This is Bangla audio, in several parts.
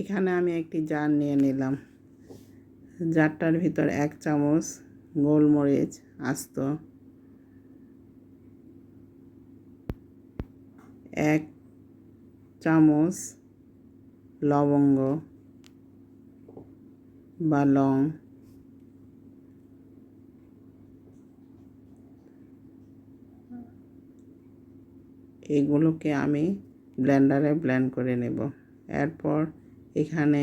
এখানে আমি একটি জার নিয়ে নিলাম। জারটার ভিতর এক চামচ গোলমরিচ আস্ত, এক চামচ লবঙ্গ বা লং, এগুলোকে আমি ব্লেন্ডারে ব্লেন্ড করে নেব। এরপর এখানে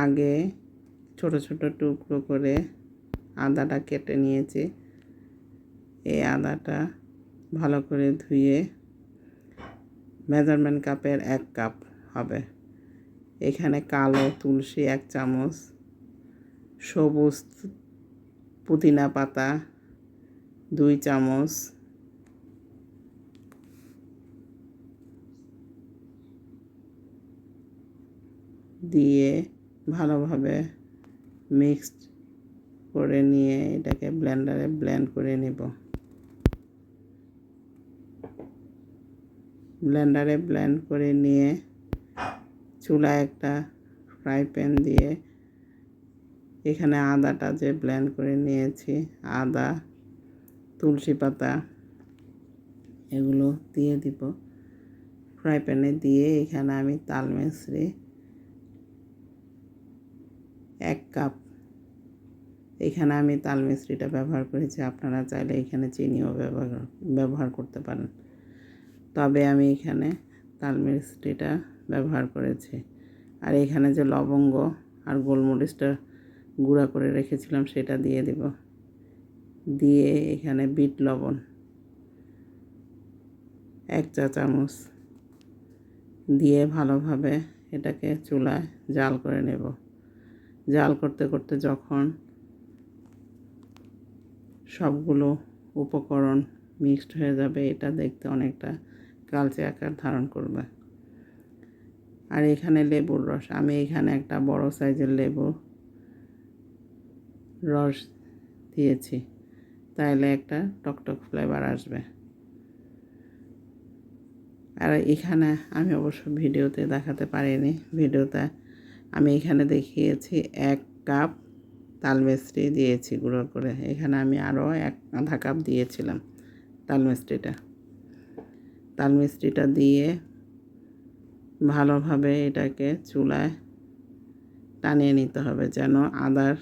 আগে ছোট ছোট টুকরো করে আদাটা কেটে নিয়েছি। এই আদাটা ভালো করে ধুয়ে মেজারমেন্ট কাপের এক কাপ হবে। এখানে কালো তুলসী এক চামচ, সবুজ পুদিনা পাতা দুই চামচ দিয়ে ভালোভাবে মিক্সড করে নিয়ে এটাকে ব্লেন্ডারে ব্লেন্ড করে নেব। ব্লেন্ডারে ব্লেন্ড করে নিয়ে চুলা একটা ফ্রাই প্যান দিয়ে এখানে আদাটা যে ব্লেন্ড করে নিয়েছি, আদা, তুলসী পাতা, এগুলো দিয়ে দিব। ফ্রাই প্যানে দিয়ে এখানে আমি তাল মিশ্রি এক কাপ। এখানে আমি তাল মিশ্রিটা ব্যবহার করেছি, আপনারা চাইলে এখানে চিনিও ব্যবহার ব্যবহার করতে পারেন। তবে আমি এখানে তাল মিষ্টিটা ব্যবহার করেছি। আর এখানে যে লবঙ্গ আর গোলমরিচটা গুঁড়া করে রেখেছিলাম, সেটা দিয়ে দেব। দিয়ে এখানে বিট লবণ, এক চা চামচ দিয়ে ভালোভাবে এটাকে চুলায় জাল করে নেব। জাল করতে করতে যখন সবগুলো উপকরণ মিক্সড হয়ে যাবে, এটা দেখতে অনেকটা কালচে আকার ধারণ করবে। আর এখানে লেবুর রস, আমি এখানে একটা বড় সাইজের লেবু রস দিয়েছি, তাইলে একটা টকটক ফ্লেভার আসবে। আর এখানে আমি অবশ্য ভিডিওতে দেখাতে পারিনি, ভিডিওতে আমি এখানে দেখিয়েছি এক কাপ তাল মিস্ত্রি দিয়েছি গুঁড়ো করে। এখানে আমি আরও এক আধা কাপ দিয়েছিলাম তাল মিস্ত্রিটা তাল মিস্ত্রিটা দিয়ে ভালোভাবে এটাকে চুলায় টানিয়ে নিতে হবে যেন আদার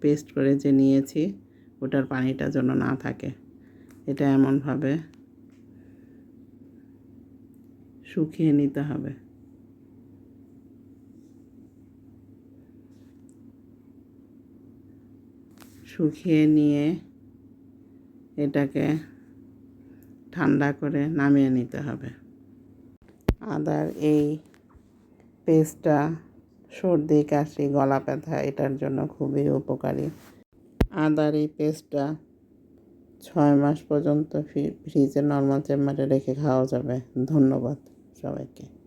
পেস্ট করে যে নিয়েছি, ওটার পানিটা যেন না থাকে। এটা এমনভাবে শুকিয়ে নিতে হবে। শুকিয়ে নিয়ে এটাকে ঠান্ডা করে নামিয়ে নিতে হবে। আদার এই পেস্টটা সর্দি, কাশি, গলা ব্যথা, এটার জন্য খুবই উপকারী। আদার এই পেস্টটা ছয় মাস পর্যন্ত ফ্রিজে নর্মাল চেম্বারে রেখে খাওয়া যাবে। ধন্যবাদ সবাইকে।